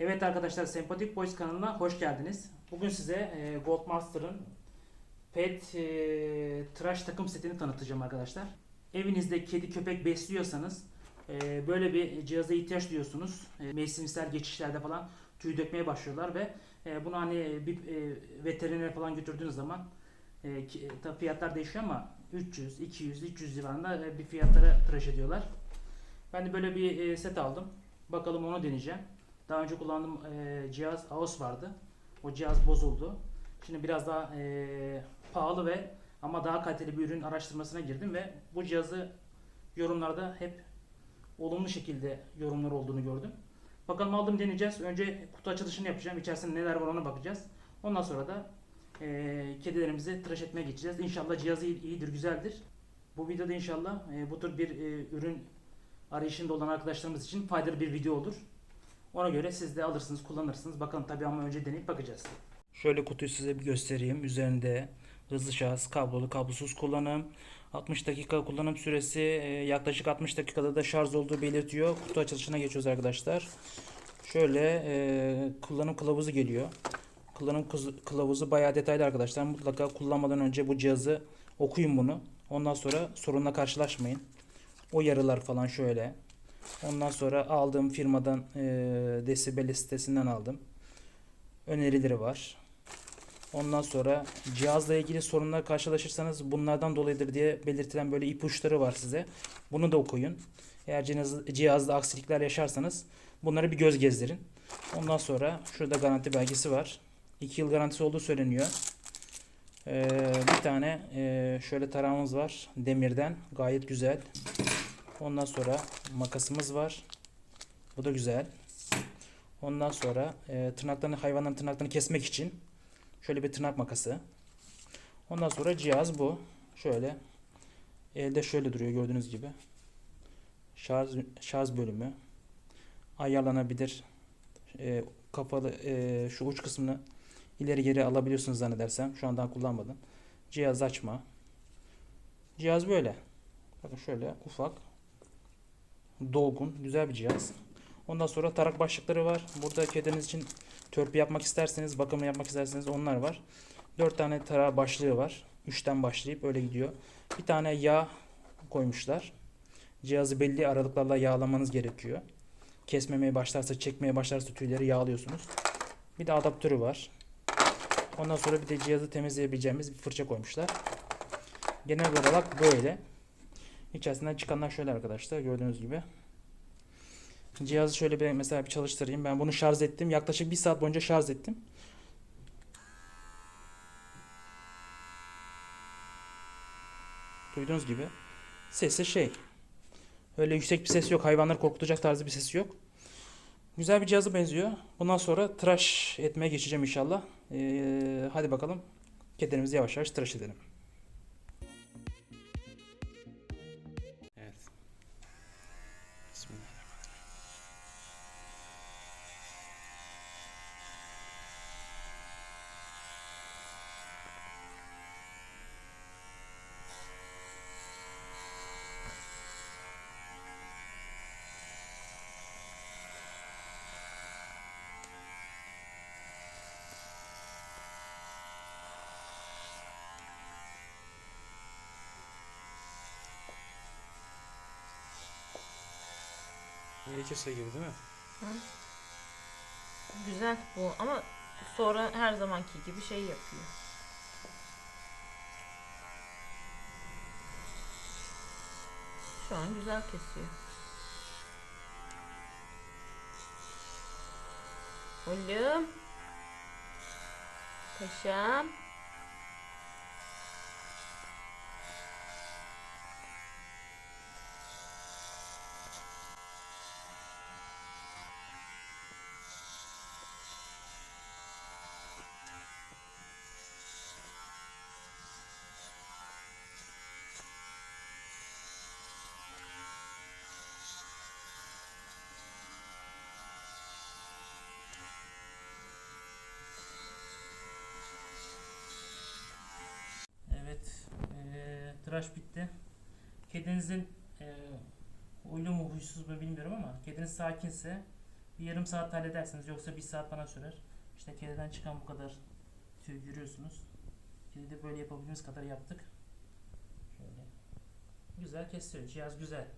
Evet arkadaşlar Sempatik Boys kanalına hoş geldiniz. Bugün size e, Goldmaster'ın Pet e, tıraş takım setini tanıtacağım arkadaşlar. Evinizde kedi köpek besliyorsanız e, böyle bir cihaza ihtiyaç duyuyorsunuz. E, mevsimsel geçişlerde falan tüy dökmeye başlıyorlar ve e, bunu hani bir e, veterinere falan götürdüğünüz zaman e, ki- tabii fiyatlar değişiyor ama 300, 200, 300 civarında e, bir fiyatlara tıraş ediyorlar. Ben de böyle bir e, set aldım. Bakalım onu deneyeceğim. Daha önce kullandığım e, cihaz AOS vardı. O cihaz bozuldu. Şimdi biraz daha e, pahalı ve ama daha kaliteli bir ürün araştırmasına girdim ve bu cihazı yorumlarda hep olumlu şekilde yorumlar olduğunu gördüm. Bakalım aldım deneyeceğiz. Önce kutu açılışını yapacağım. İçerisinde neler var ona bakacağız. Ondan sonra da e, kedilerimizi tıraş etmeye geçeceğiz. İnşallah cihazı iyi- iyidir, güzeldir. Bu videoda inşallah e, bu tür bir e, ürün arayışında olan arkadaşlarımız için faydalı bir video olur. Ona göre siz de alırsınız, kullanırsınız. Bakalım tabii ama önce deneyip bakacağız. Şöyle kutuyu size bir göstereyim. Üzerinde hızlı şarj, kablolu, kablosuz kullanım. 60 dakika kullanım süresi, e, yaklaşık 60 dakikada da şarj olduğu belirtiyor. Kutu açılışına geçiyoruz arkadaşlar. Şöyle e, kullanım kılavuzu geliyor. Kullanım kılavuzu bayağı detaylı arkadaşlar. Mutlaka kullanmadan önce bu cihazı okuyun bunu. Ondan sonra sorunla karşılaşmayın. O yarılar falan şöyle. Ondan sonra aldığım firmadan e, Desibel sitesinden aldım. Önerileri var. Ondan sonra cihazla ilgili sorunlar karşılaşırsanız bunlardan dolayıdır diye belirtilen böyle ipuçları var size. Bunu da okuyun. Eğer cihaz, cihazda aksilikler yaşarsanız bunları bir göz gezdirin. Ondan sonra şurada garanti belgesi var. 2 yıl garantisi olduğu söyleniyor. Ee, bir tane e, şöyle tarağımız var demirden gayet güzel. Ondan sonra makasımız var. Bu da güzel. Ondan sonra e, tırnaklarını hayvanların tırnaklarını kesmek için şöyle bir tırnak makası. Ondan sonra cihaz bu. Şöyle elde şöyle duruyor gördüğünüz gibi. Şarj şarj bölümü ayarlanabilir. E, kapalı e, şu uç kısmını ileri geri alabiliyorsunuz zannedersem. Şu an daha kullanmadım. Cihaz açma. Cihaz böyle. Bakın şöyle ufak dolgun, güzel bir cihaz. Ondan sonra tarak başlıkları var. Burada kediniz için törpü yapmak isterseniz, bakımı yapmak isterseniz onlar var. 4 tane tarak başlığı var. 3'ten başlayıp öyle gidiyor. Bir tane yağ koymuşlar. Cihazı belli aralıklarla yağlamanız gerekiyor. Kesmemeye başlarsa, çekmeye başlarsa tüyleri yağlıyorsunuz. Bir de adaptörü var. Ondan sonra bir de cihazı temizleyebileceğimiz bir fırça koymuşlar. Genel olarak böyle. İçerisinden çıkanlar şöyle arkadaşlar gördüğünüz gibi. Cihazı şöyle bir mesela bir çalıştırayım. Ben bunu şarj ettim. Yaklaşık bir saat boyunca şarj ettim. Duyduğunuz gibi sesi şey. Öyle yüksek bir ses yok. Hayvanları korkutacak tarzı bir sesi yok. Güzel bir cihaza benziyor. Bundan sonra tıraş etmeye geçeceğim inşallah. Ee, hadi bakalım. Kedilerimizi yavaş yavaş tıraş edelim. Evet. Bismillahirrahmanirrahim. Gerekirse gibi değil mi? Güzel bu ama sonra her zamanki gibi şey yapıyor. Şu an güzel kesiyor. Oğlum. Paşam. Evet, eee, tıraş bitti. Kedinizin eee huylu mu huysuz mu bilmiyorum ama kediniz sakinse Bir yarım saat halledersiniz yoksa bir saat bana sürer. İşte kediden çıkan bu kadar tüy görüyorsunuz. Kedi de böyle yapabildiğimiz kadar yaptık. Şöyle. Güzel kesiyor. Cihaz güzel.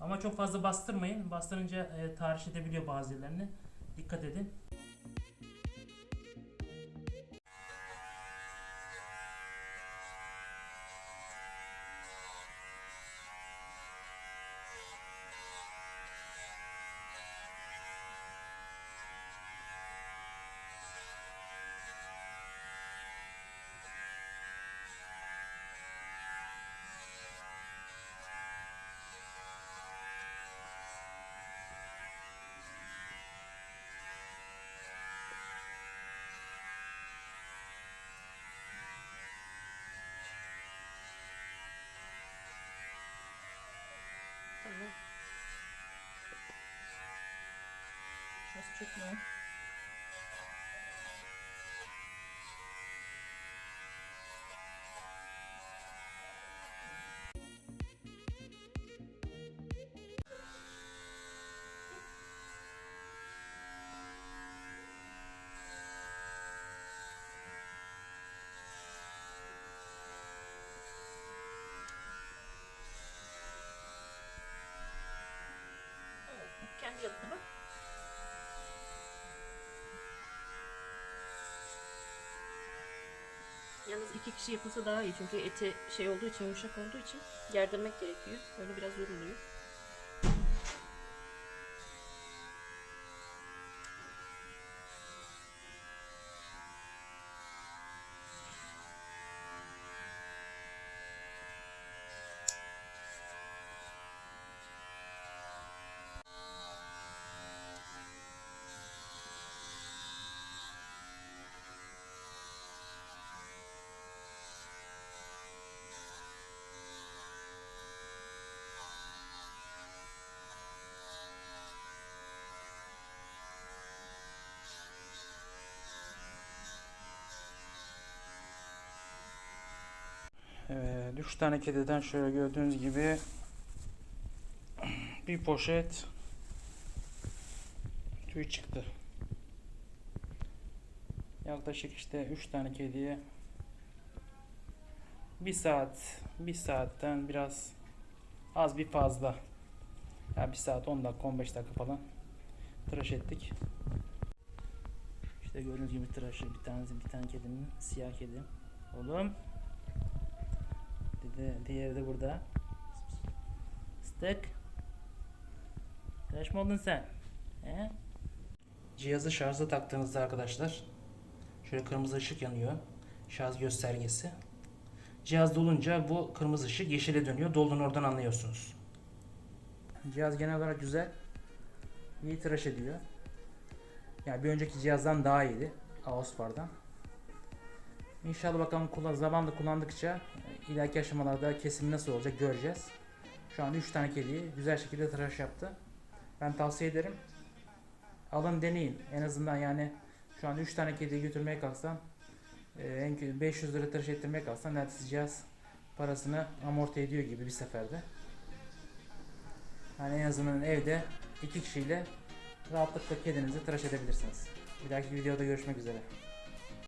Ama çok fazla bastırmayın. Bastırınca e, tahriş edebiliyor bazı yerlerini. Dikkat edin. Çok mu? İki kişi yapılsa daha iyi çünkü eti şey olduğu için yumuşak olduğu için gerdirmek gerekiyor. Öyle biraz zor Evet, üç tane kediden şöyle gördüğünüz gibi bir poşet tüy çıktı. Yaklaşık işte üç tane kediye bir saat, bir saatten biraz az bir fazla. Ya bir saat 10 dakika 15 dakika falan tıraş ettik. İşte gördüğünüz gibi tıraşı bir tanesi bir tane kedinin siyah kedi. Oğlum diğeri de burada. Sıtık. Tıraş mı oldun sen? He? Cihazı şarja taktığınızda arkadaşlar şöyle kırmızı ışık yanıyor. Şarj göstergesi. Cihaz dolunca bu kırmızı ışık yeşile dönüyor. Dolduğunu oradan anlıyorsunuz. Cihaz genel olarak güzel. İyi tıraş ediyor. Yani bir önceki cihazdan daha iyiydi. Aospar'dan. İnşallah bakalım kullan, zamanla kullandıkça e, ileriki aşamalarda kesim nasıl olacak göreceğiz. Şu an 3 tane kediyi güzel şekilde tıraş yaptı. Ben tavsiye ederim. Alın deneyin. En azından yani şu an 3 tane kediyi götürmeye kalksan e, en kötü 500 lira tıraş ettirmeye kalksan neredeyse cihaz parasını amorti ediyor gibi bir seferde. Yani en azından evde iki kişiyle rahatlıkla kedinizi tıraş edebilirsiniz. Bir dahaki videoda görüşmek üzere.